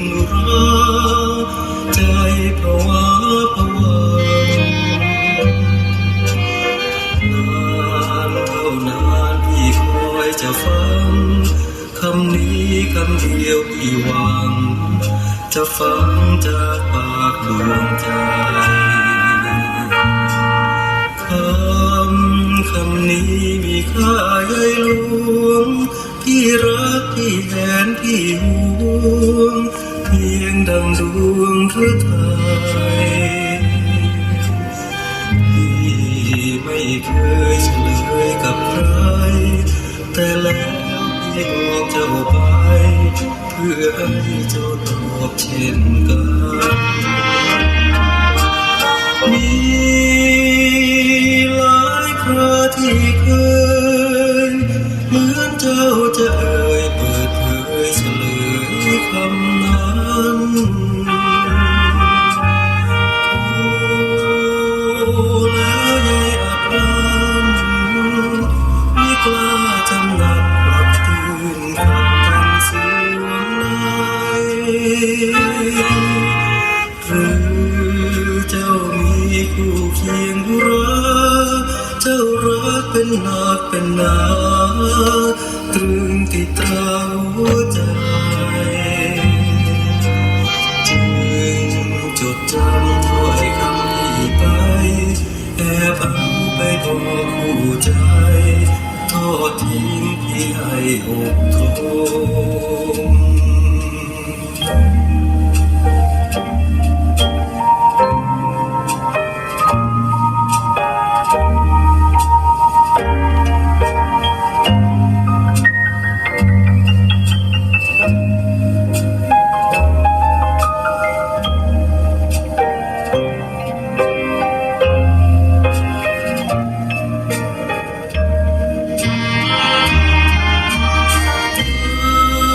นราใจเาว่าวนนานเท่านานพี่คอยจะฟังคำนี้คำเดียวพี่หวัง จะฟังจาปากดวงใจคำคำนี้มีค่าใหญ่หลวง พี่รักพี่แหนพี่ห่วงเพียงดังดวงพระไทยพี่ไม่เคยเฉลยกับใคร แต่แล้วพี่บอกเจ้าไป เพื่อให้เจ้าตอบเช่นกันมีหลายคราที่ จะเอ่ยเปิดเผยเฉลยคำนั้นโอ้แล้วยายอับรันไม่กล้าจำหนัดกลับคืนคำกันสวงในหรือเจ้ามีคู่เคียงบุราเจ้ารักเป็นนาคเป็นนา คู่ใจทอดทิ้งพี่ให้หกทง